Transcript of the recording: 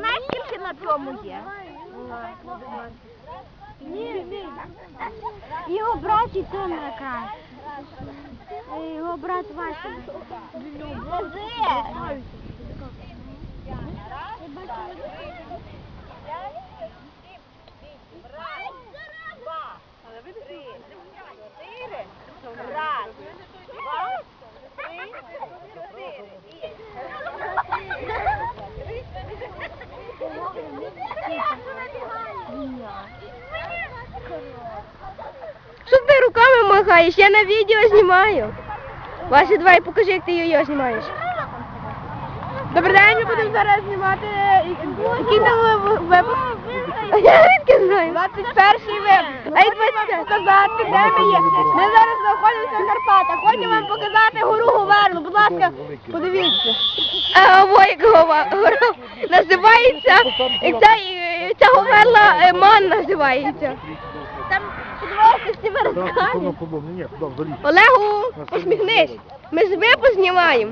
знаєш, скільки на цьому є? Ні, ні. Його брат і то найкраще. Е, Його брат Вася. Скажи. Раз, два, махаєш? Я на відео знімаю. Вася, давай покажи, як ти його знімаєш. Добрий день, ми будемо зараз знімати. Який там випуск? Я звідки знаю? 21 випуск. А й 20 показати, де ми є. Ми зараз знаходимося в Карпатах. Хочу вам показати гору Говерлу. Будь ласка, подивіться. А як гора називається. і Ця, і ця Говерла е, Ман називається. Там Олегу, посміхнись. Ми ж познімаємо. знімаємо.